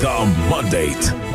The Mandate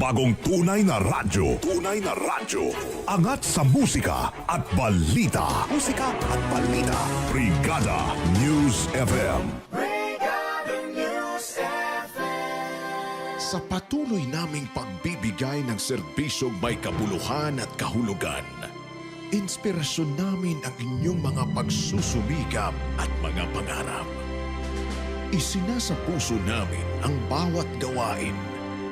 Makabagong tunay na radyo. Tunay na radyo. Angat sa musika at balita. Musika at balita. Brigada News FM. Sa patuloy naming pagbibigay ng serbisyong may kabuluhan at kahulugan, inspirasyon namin ang inyong mga pagsusumikap at mga pangarap. Isinasa puso namin ang bawat gawain.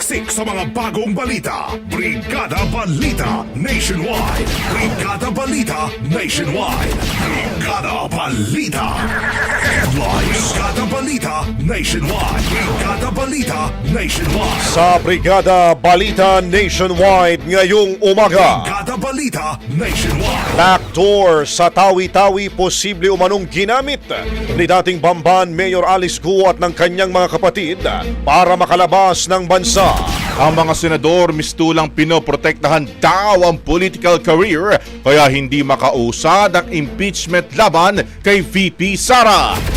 Siksik sa mga bagong balita. Brigada Balita Nationwide. Brigada Balita Nationwide. Brigada Balita. Headlines. Brigada Balita Nationwide. Brigada Balita Nationwide. Sa Brigada Balita Nationwide ngayong umaga. Brigada Balita Nationwide. Backdoor sa Tawi-Tawi posible umanong ginamit ni dating Bamban Mayor Alice Gu at ng kanyang mga kapatid para makalabas ng bansa. Ang mga senador mistulang pinoprotektahan daw ang political career kaya hindi makausad ang impeachment laban kay VP Sara.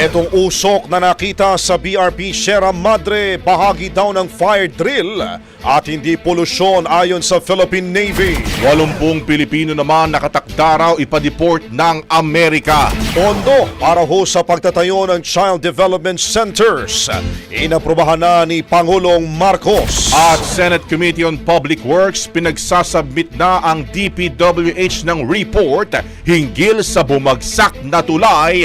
Etong usok na nakita sa BRP Sierra Madre bahagi daw ng fire drill at hindi polusyon ayon sa Philippine Navy. 80 Pilipino naman nakatakda raw ipadeport ng Amerika. Pondo para ho sa pagtatayo ng Child Development Centers. Inaprubahan na ni Pangulong Marcos. At Senate Committee on Public Works pinagsasubmit na ang DPWH ng report hinggil sa bumagsak na tulay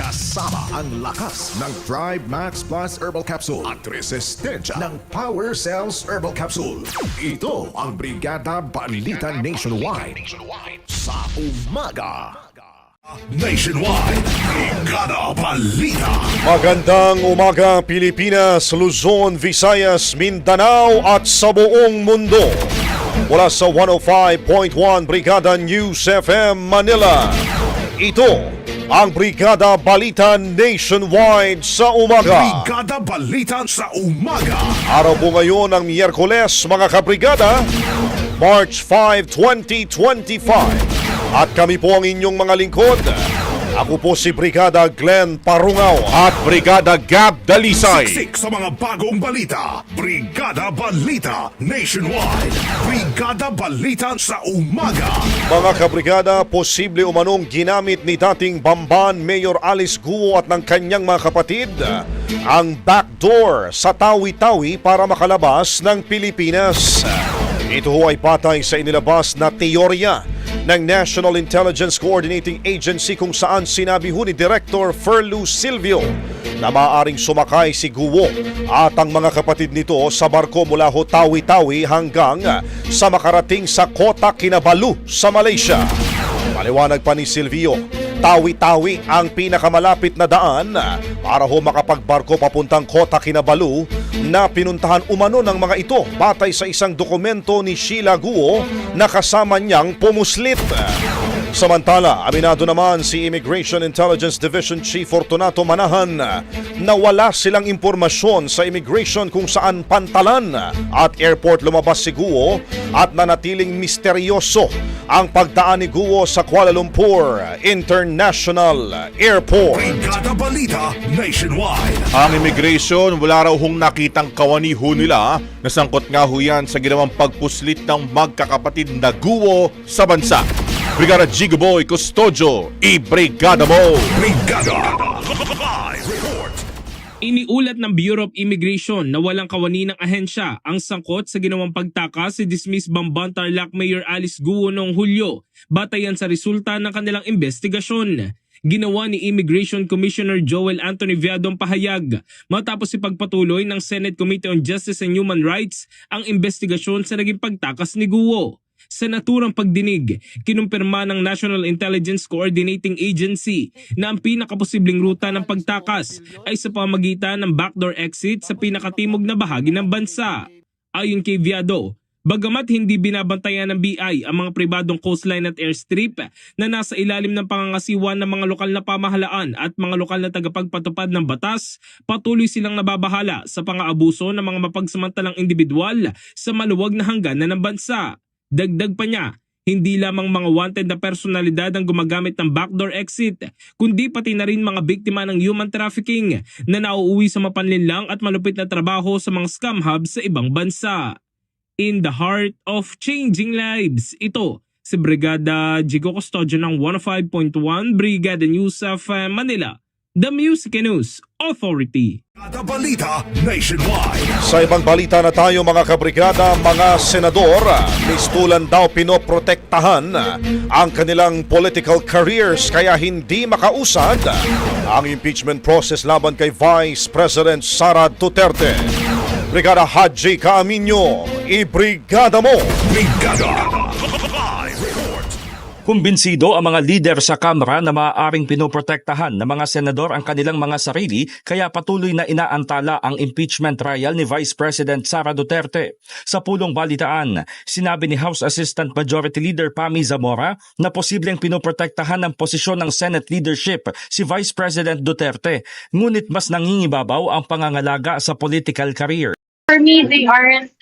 Kasama ang lakas ng Thrive Max Plus Herbal Capsule at resistensya ng Power Cells Herbal Capsule. Ito ang Brigada Balita Nationwide sa umaga. Nationwide, Balita. Magandang umaga Pilipinas, Luzon, Visayas, Mindanao at sa buong mundo. Mula sa 105.1 Brigada News FM Manila. Ito ang Brigada Balita Nationwide sa umaga. Brigada Balita sa umaga. Araw po ngayon ng Miyerkules mga kabrigada, March 5, 2025. At kami po ang inyong mga lingkod. Ako po si Brigada Glenn Parungaw. At Brigada Gab Dalisay. Siksik sa mga bagong balita. Brigada Balita Nationwide. Brigada Balita sa umaga. Mga kabrigada, posible umanong ginamit ni dating Bamban Mayor Alice Guo at ng kanyang mga kapatid ang backdoor sa Tawi-Tawi para makalabas ng Pilipinas. Ito ho ay patay sa inilabas na teorya ng National Intelligence Coordinating Agency kung saan sinabi ho ni Director Ferlu Silvio na maaaring sumakay si Guo at ang mga kapatid nito sa barko mula ho Tawi-Tawi hanggang sa makarating sa Kota Kinabalu sa Malaysia. Paliwanag pa ni Silvio, Tawi-Tawi ang pinakamalapit na daan para ho makapagbarko papuntang Kota Kinabalu na pinuntahan umano ng mga ito batay sa isang dokumento ni Sheila Guo na kasama niyang pumuslit. Samantala, aminado naman si Immigration Intelligence Division Chief Fortunato Manahan na wala silang impormasyon sa immigration kung saan pantalan at airport lumabas si Guo at nanatiling misteryoso ang pagdaan ni Guo sa Kuala Lumpur International Airport. Brigada Balita Nationwide. Ang immigration, wala raw hong nakitang kawani ho nila. Nasangkot nga ho yan sa ginawang pagpuslit ng magkakapatid na guwo sa bansa. Brigada Jigoboy Custodio, i-brigada mo! Brigada Live Report. Iniulat ng Bureau of Immigration na walang kawani ng ahensya ang sangkot sa ginawang pagtakas si dismissed Bamban Tarlac Mayor Alice Guo noong Hulyo batayan sa resulta ng kanilang investigasyon. Ginawa ni Immigration Commissioner Joel Anthony Viado ang pahayag matapos ipagpatuloy ng Senate Committee on Justice and Human Rights ang investigasyon sa naging pagtakas ni Guo. Sa naturang pagdinig, kinumpirma ng National Intelligence Coordinating Agency na ang pinakaposibleng ruta ng pagtakas ay sa pamagitan ng backdoor exit sa pinakatimog na bahagi ng bansa. Ayon kay Viado, Bagamat hindi binabantayan ng BI ang mga pribadong coastline at airstrip na nasa ilalim ng pangangasiwa ng mga lokal na pamahalaan at mga lokal na tagapagpatupad ng batas, patuloy silang nababahala sa pang-aabuso ng mga mapagsamantalang individual sa maluwag na hangganan ng bansa. Dagdag pa niya, hindi lamang mga wanted na personalidad ang gumagamit ng backdoor exit, kundi pati na rin mga biktima ng human trafficking na nauuwi sa mapanlinlang at malupit na trabaho sa mga scam hubs sa ibang bansa. In the heart of changing lives, ito si Brigada Jigo Custodio ng 105.1 Brigada News of Manila, The Music News Authority. Balita Nationwide. Sa ibang balita na tayo mga kabrigada, mga senador, mistulan daw pinoprotektahan ang kanilang political careers kaya hindi makausad ang impeachment process laban kay Vice President Sara Duterte. Brigada Haji Kaaminyo, i-brigada mo! Brigada. Kumbinsido ang mga lider sa Kamara na maaaring pinoprotektahan ng mga senador ang kanilang mga sarili kaya patuloy na inaantala ang impeachment trial ni Vice President Sara Duterte. Sa pulong balitaan, sinabi ni House Assistant Majority Leader Pami Zamora na posibleng pinoprotektahan ng posisyon ng Senate leadership si Vice President Duterte, ngunit mas nangingibabaw ang pangangalaga sa political career. for me, they aren't.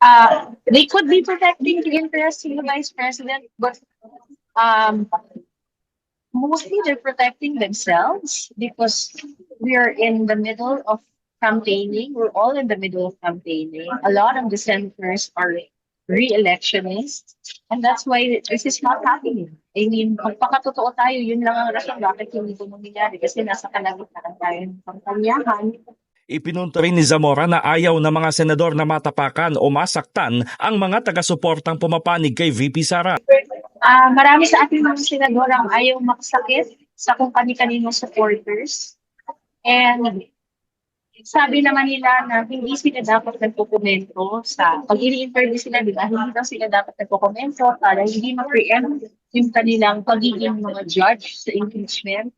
Uh, they could be protecting the interests of the vice president, but um, mostly they're protecting themselves because we are in the middle of campaigning. We're all in the middle of campaigning. A lot of the senators are re-electionists, and that's why this is not happening. I mean, magpakatotoo tayo, yun lang ang rason bakit hindi ito nangyayari kasi nasa kalagitnaan tayo ng kampanyahan. Ipinunto rin ni Zamora na ayaw ng mga senador na matapakan o masaktan ang mga taga-suportang pumapanig kay VP Sara. Ah, marami sa ating mga senador ang ayaw makasakit sa kung kani-kanino supporters. And sabi naman nila na hindi sila dapat nagpokomento sa pag ini-interview sila, di? Hindi daw sila dapat nagpokomento para hindi ma-preempt yung kanilang pagiging mga judge sa impeachment.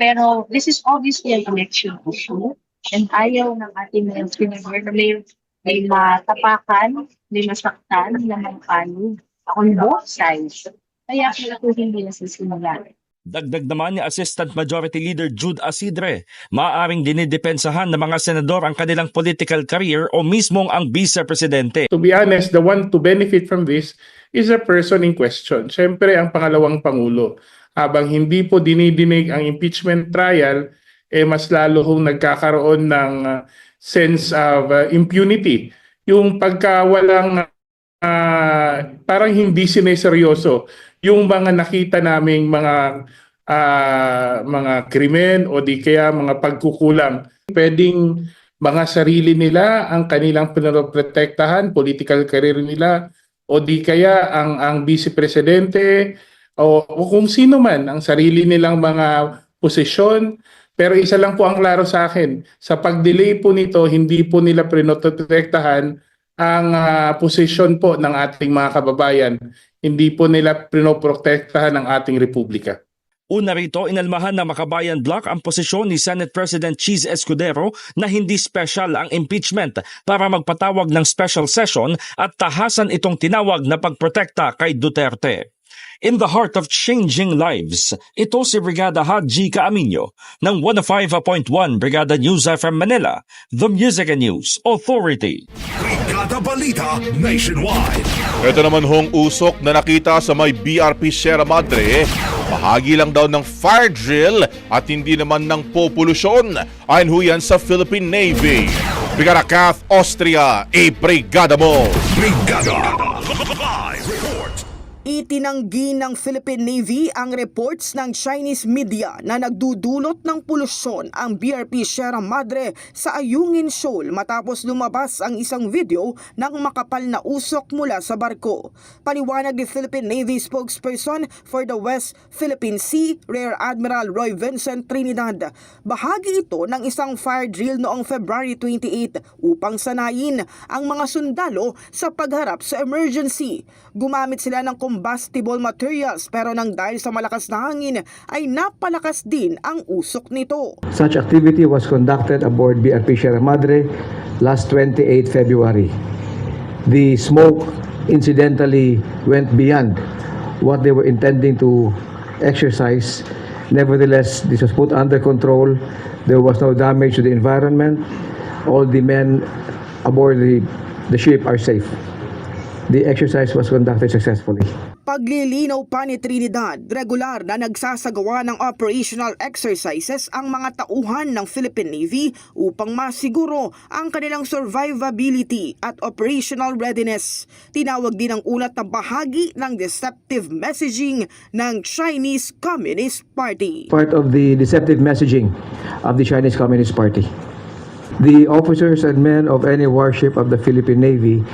Pero this is obviously an election issue and ayaw ng ating mga senator na may, may matapakan, may masaktan, may panig on both sides. Kaya kaya po hindi nasisimulan. Dagdag naman ni Assistant Majority Leader Jude Asidre, maaaring dinidepensahan ng mga senador ang kanilang political career o mismong ang vice-presidente. To be honest, the one to benefit from this is a person in question. Siyempre, ang pangalawang pangulo. Habang hindi po dinidinig ang impeachment trial, eh mas lalo hong nagkakaroon ng uh, sense of uh, impunity. Yung pagka ah, parang hindi sineseryoso yung mga nakita naming mga ah, mga krimen o di kaya mga pagkukulang. Pwedeng mga sarili nila ang kanilang pinoprotektahan, political career nila, o di kaya ang ang vice presidente o, o kung sino man ang sarili nilang mga posisyon. Pero isa lang po ang klaro sa akin, sa pag-delay po nito, hindi po nila pinoprotektahan ang ah, posisyon po ng ating mga kababayan. Hindi po nila pinoprotektahan ang ating republika. Una rito, inalmahan ng Makabayan Bloc ang posisyon ni Senate President Cheese Escudero na hindi special ang impeachment para magpatawag ng special session at tahasan itong tinawag na pagprotekta kay Duterte. In the heart of changing lives, ito si Brigada Haji Kaaminyo ng 105.1 Brigada News FM Manila, The Music and News Authority. Brigada Balita Nationwide. Ito naman hong usok na nakita sa may BRP Sierra Madre, bahagi lang daw ng fire drill at hindi naman ng populusyon. Ayon ho yan sa Philippine Navy. Brigada Kath Austria, i-brigada mo! Brigada Live. Itinanggi ng Philippine Navy ang reports ng Chinese media na nagdudulot ng polusyon ang BRP Sierra Madre sa Ayungin Shoal matapos lumabas ang isang video ng makapal na usok mula sa barko. Paliwanag ni Philippine Navy spokesperson for the West Philippine Sea, Rear Admiral Roy Vincent Trinidad. Bahagi ito ng isang fire drill noong February 28 upang sanayin ang mga sundalo sa pagharap sa emergency. Gumamit sila ng combustible materials pero nang dahil sa malakas na hangin ay napalakas din ang usok nito. Such activity was conducted aboard BRP Sierra Madre last 28 February. The smoke incidentally went beyond what they were intending to exercise. Nevertheless, this was put under control. There was no damage to the environment. All the men aboard the, the ship are safe. The exercise was conducted successfully. Paglilinaw pa ni Trinidad, regular na nagsasagawa ng operational exercises ang mga tauhan ng Philippine Navy upang masiguro ang kanilang survivability at operational readiness. Tinawag din ang ulat na bahagi ng deceptive messaging ng Chinese Communist Party. Part of the deceptive messaging of the Chinese Communist Party. The officers and men of any warship of the Philippine Navy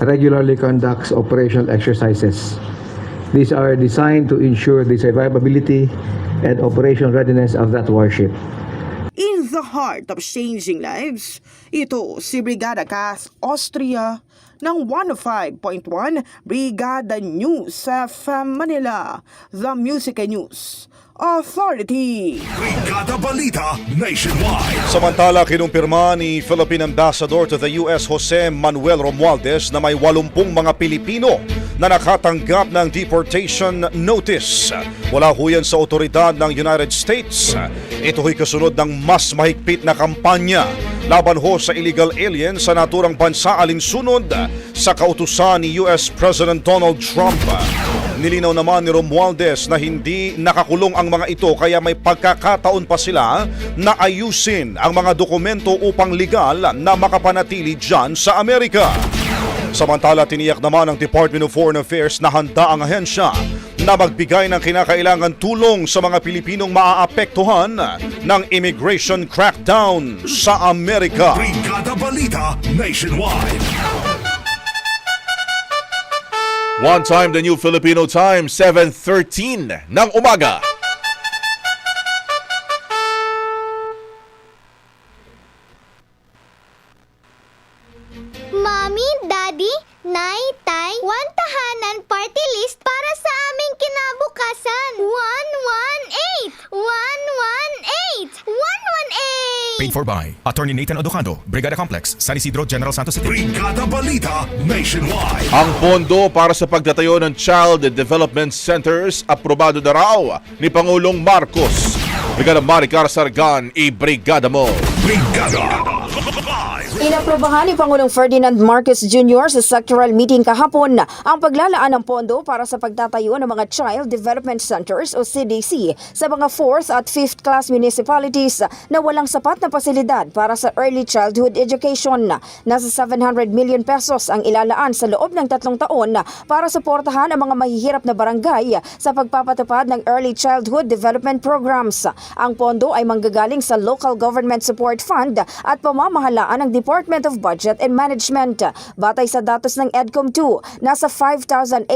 regularly conducts operational exercises. These are designed to ensure the survivability and operational readiness of that warship. In the heart of changing lives, ito si Brigada Cass Austria ng 105.1 Brigada News FM Manila, The Music and News Authority. Brigada Balita Nationwide. Samantala, kinumpirma ni Philippine Ambassador to the US Jose Manuel Romualdez na may 80 mga Pilipino na nakatanggap ng deportation notice. Wala ho yan sa otoridad ng United States. Ito ho'y kasunod ng mas mahigpit na kampanya laban ho sa illegal aliens sa naturang bansa alinsunod sa kautusan ni US President Donald Trump. Nilinaw naman ni Romualdez na hindi nakakulong ang mga ito kaya may pagkakataon pa sila na ayusin ang mga dokumento upang legal na makapanatili dyan sa Amerika. Samantala, tiniyak naman ng Department of Foreign Affairs na handa ang ahensya na magbigay ng kinakailangan tulong sa mga Pilipinong maaapektuhan ng immigration crackdown sa Amerika. Brigada Balita Nationwide. One time the new Filipino time, 7.13 ng umaga. Mommy, Daddy, Nay, Tay, one tahanan party list para sa aming kinabukasan. One, one. Paid for by Attorney Nathan Odocando, Brigada Complex, San Isidro, General Santos City. Brigada Balita Nationwide. Ang pondo para sa pagtatayo ng Child Development Centers aprobado na raw ni Pangulong Marcos. Brigada Maricar Sargan, i-brigada mo. Brigada Inaprobahan ni Pangulong Ferdinand Marcos Jr. sa sectoral meeting kahapon ang paglalaan ng pondo para sa pagtatayo ng mga Child Development Centers o CDC sa mga 4th at 5th class municipalities na walang sapat na pasilidad para sa early childhood education. Nasa 700 million pesos ang ilalaan sa loob ng tatlong taon para suportahan ang mga mahihirap na barangay sa pagpapatupad ng early childhood development programs. Ang pondo ay manggagaling sa Local Government Support Fund at pamamahalaan ng Department of Budget and Management. Batay sa datos ng EDCOM2, nasa 5,800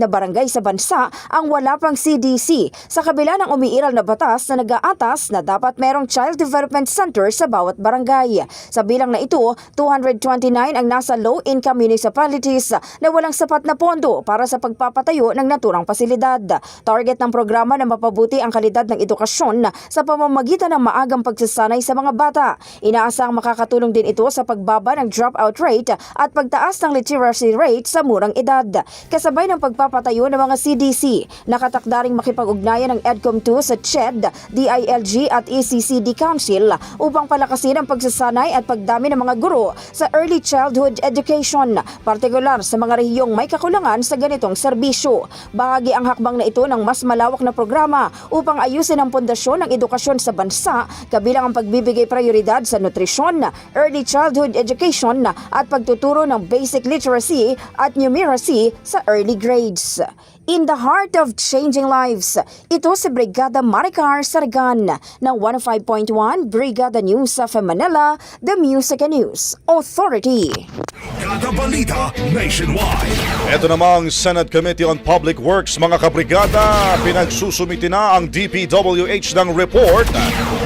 na barangay sa bansa ang wala pang CDC sa kabila ng umiiral na batas na nag-aatas na dapat merong Child Development Center sa bawat barangay. Sa bilang na ito, 229 ang nasa low-income municipalities na walang sapat na pondo para sa pagpapatayo ng naturang pasilidad. Target ng programa na mapabuti ang kalidad ng edukasyon sa pamamagitan ng maagang pagsasanay sa mga bata. Inaasang makakatulong din ito sa pagbaba ng dropout rate at pagtaas ng literacy rate sa murang edad. Kasabay ng pagpapatayo ng mga CDC, nakatakdaring makipag-ugnayan ng EDCOM2 sa CHED, DILG at ECCD Council upang palakasin ang pagsasanay at pagdami ng mga guro sa early childhood education, partikular sa mga rehiyong may kakulangan sa ganitong serbisyo. Bahagi ang hakbang na ito ng mas malawak na programa upang ayusin ang pundasyon ng edukasyon sa bansa, kabilang ang pagbibigay prioridad sa nutrisyon, early childhood education at pagtuturo ng basic literacy at numeracy sa early grades. In the heart of changing lives, ito si Brigada Maricar Sargan ng 105.1 Brigada News of Manila, the Music and News Authority. Brigada Balita Nationwide. Ito namang Senate Committee on Public Works mga kabrigada, pinagsusumiti na ang DPWH ng report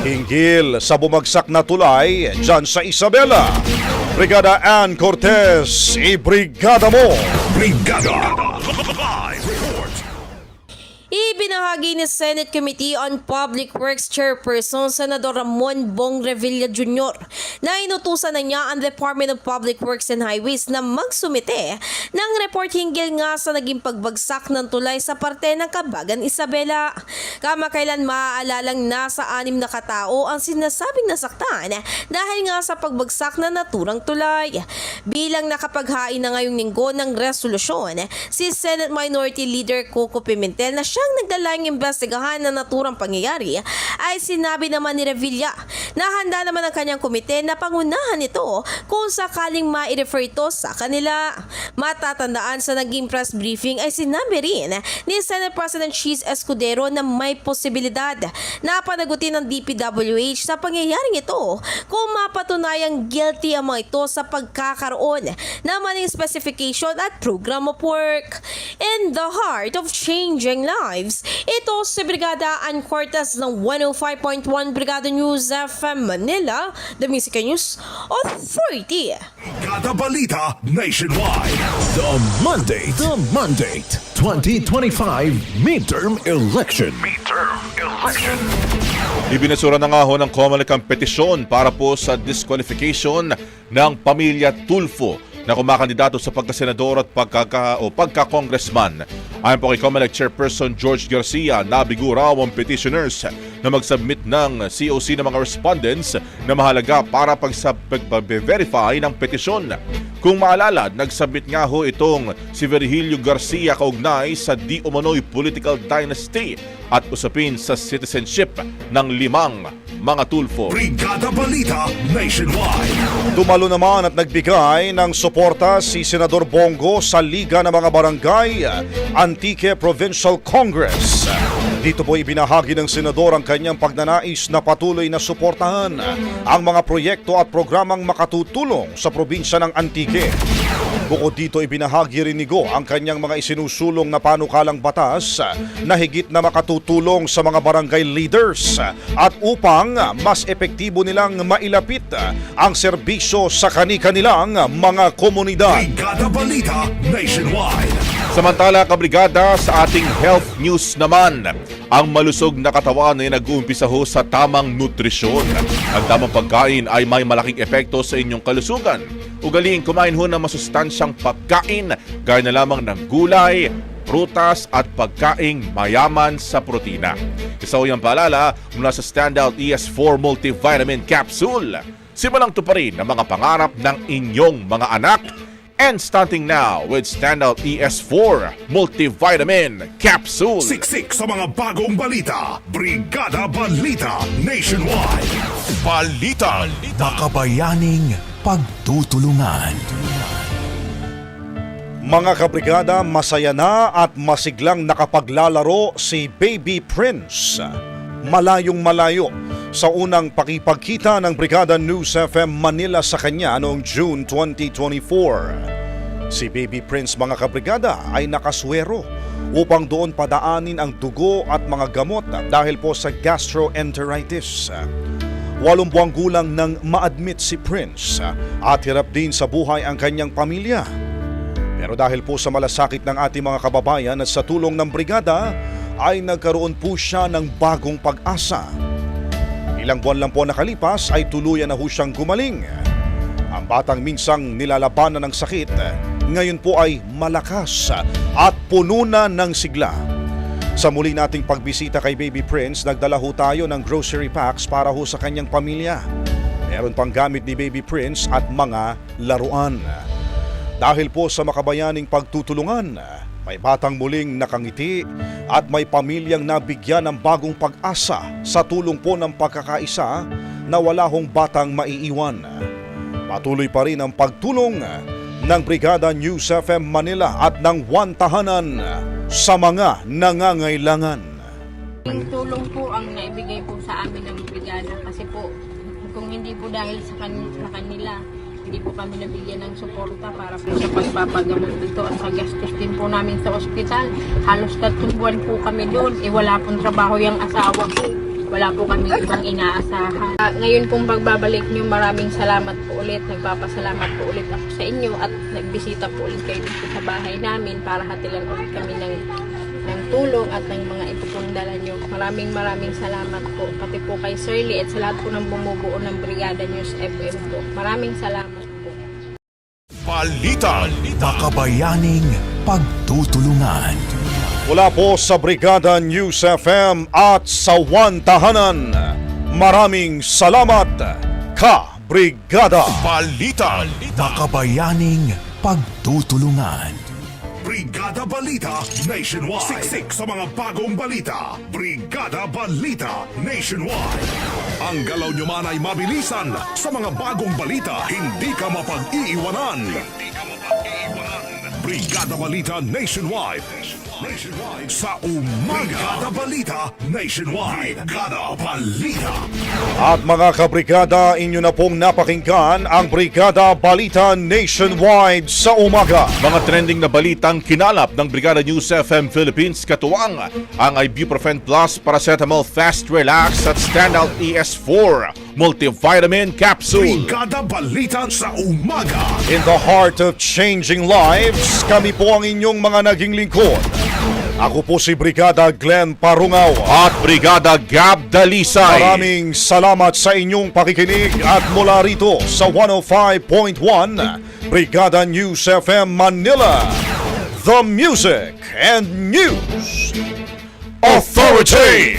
hinggil sa bumagsak na tulay dyan sa Isabela. Brigada Ann Cortez, i-brigada mo! Brigada Live. Ibinahagi ni Senate Committee on Public Works Chairperson Senador Ramon Bong Revilla Jr. na inutusan na niya ang Department of Public Works and Highways na magsumite ng report hinggil nga sa naging pagbagsak ng tulay sa parte ng Kabagan Isabela. Kamakailan maaalalang nasa anim na katao ang sinasabing nasaktan dahil nga sa pagbagsak na naturang tulay. Bilang nakapaghain na ngayong linggo ng resolusyon, si Senate Minority Leader Coco Pimentel na siyang nagdalang imbestigahan na naturang pangyayari ay sinabi naman ni Revilla na handa naman ang kanyang komite na pangunahan ito kung sakaling ma-refer ito sa kanila. Matatandaan sa naging press briefing ay sinabi rin ni Senate President Cheese Escudero na may posibilidad na panagutin ng DPWH sa pangyayaring ito kung mapatunayang guilty ang mga ito sa pagkakaroon ng maling specification at program of work. In the heart of changing lives, ito si Brigada Ann Cortez ng 105.1 Brigada News FM Manila, The Music News Authority. Brigada Balita Nationwide. The Monday, the Monday, 2025 midterm election. Midterm Election. Ibinasura na nga ho ng COMELEC ang petisyon para po sa disqualification ng pamilya Tulfo na kumakandidato sa pagkasenador at pagkaka o pagka-congressman. Ayon po kay COMELEC Chairperson George Garcia, nabigo raw ang petitioners na mag-submit ng COC ng mga respondents na mahalaga para pag-verify ng petisyon. Kung maalala, nagsubmit nga ho itong si Virgilio Garcia kaugnay sa di umano'y political dynasty at usapin sa citizenship ng limang mga tulfo. Brigada Balita Nationwide. Dumalo naman at nagbigay ng suporta si Senador Bongo sa Liga ng mga Barangay Antique Provincial Congress. Dito po ibinahagi ng senador ang kanyang pagnanais na patuloy na suportahan ang mga proyekto at programang makatutulong sa probinsya ng Antique. Bukod dito, ibinahagi rin ni Go ang kanyang mga isinusulong na panukalang batas na higit na makatutulong sa mga barangay leaders at upang mas epektibo nilang mailapit ang serbisyo sa kani-kanilang mga komunidad. Brigada Balita Nationwide. Samantala, kabrigada sa ating health news naman, ang malusog na katawan ay nag-uumpisa ho sa tamang nutrisyon. Ang tamang pagkain ay may malaking epekto sa inyong kalusugan. Ugaling kumain ho ng masustansyang pagkain gaya na lamang ng gulay, prutas at pagkaing mayaman sa protina. Isa ho yung paalala mula sa Standout ES4 Multivitamin Capsule. Simulang tuparin ang mga pangarap ng inyong mga anak and starting now with Standout ES4 Multivitamin Capsule. Siksik sa mga bagong balita. Brigada Balita Nationwide. Balita. Makabayaning pagtutulungan. Mga kabrigada, masaya na at masiglang nakapaglalaro si Baby Prince. Malayong malayo sa unang pakipagkita ng Brigada News FM Manila sa kanya noong June 2024. Si Baby Prince mga kabrigada ay nakaswero upang doon padaanin ang dugo at mga gamot dahil po sa gastroenteritis. Walong buwang gulang nang ma-admit si Prince at hirap din sa buhay ang kanyang pamilya. Pero dahil po sa malasakit ng ating mga kababayan at sa tulong ng brigada, ay nagkaroon po siya ng bagong pag-asa. Ilang buwan lang po nakalipas ay tuluyan na ho siyang gumaling. Ang batang minsang nilalabanan ng sakit, ngayon po ay malakas at puno na ng sigla. Sa muli nating pagbisita kay Baby Prince, nagdala ho tayo ng grocery packs para ho sa kanyang pamilya. Meron pang gamit ni Baby Prince at mga laruan. Dahil po sa makabayaning pagtutulungan, may batang muling nakangiti at may pamilyang nabigyan ng bagong pag-asa sa tulong po ng pagkakaisa na wala hong batang maiiwan. Patuloy pa rin ang pagtulong ng Brigada News FM Manila at ng One Tahanan sa mga nangangailangan. Yung tulong po ang naibigay po sa amin ng brigada kasi po kung hindi po dahil sa, kan- sa kanila hindi po kami nabigyan ng suporta para po sa pagpapagamot dito at sa gastos din po namin sa ospital. Halos tatlong buwan po kami doon. Eh wala pong trabaho yung asawa ko. Wala po kami ibang inaasahan. Ah, ngayon pong pagbabalik nyo, maraming salamat po ulit. Nagpapasalamat po ulit ako sa inyo at nagbisita po ulit kayo sa bahay namin para hatilan ulit kami ng ng tulong at ng mga ipupundala nyo. Maraming maraming salamat po. Pati po kay Shirley at sa lahat po ng bumubuo ng Brigada News FM po. Maraming salamat po. Balita. Makabayaning pagtutulungan. Mula po sa Brigada News FM at sa One Tahanan, maraming salamat, ka Brigada. Balita. Makabayaning pagtutulungan. Brigada Balita Nationwide. Siksik sa mga bagong balita. Brigada Balita Nationwide. Ang galaw nyo man ay mabilisan sa mga bagong balita. Hindi ka mapag-iiwanan. Hindi ka mapag-iiwanan. Brigada Balita Nationwide. Nationwide sa umaga. Brigada Balita Nationwide. Brigada Balita. At mga kabrigada, inyo na pong napakinggan ang Brigada Balita Nationwide sa umaga. Mga trending na balitang kinalap ng Brigada News FM Philippines katuwang ang Ibuprofen Plus Paracetamol Fast Relax at Standout ES4 Multivitamin Capsule. Brigada Balita sa umaga. In the heart of changing lives, kami po ang inyong mga naging lingkod. Ako po si Brigada Glenn Parungaw. At Brigada Gab Dalisay. Maraming salamat sa inyong pakikinig at mula rito sa 105.1 Brigada News FM Manila. The Music and News Authority.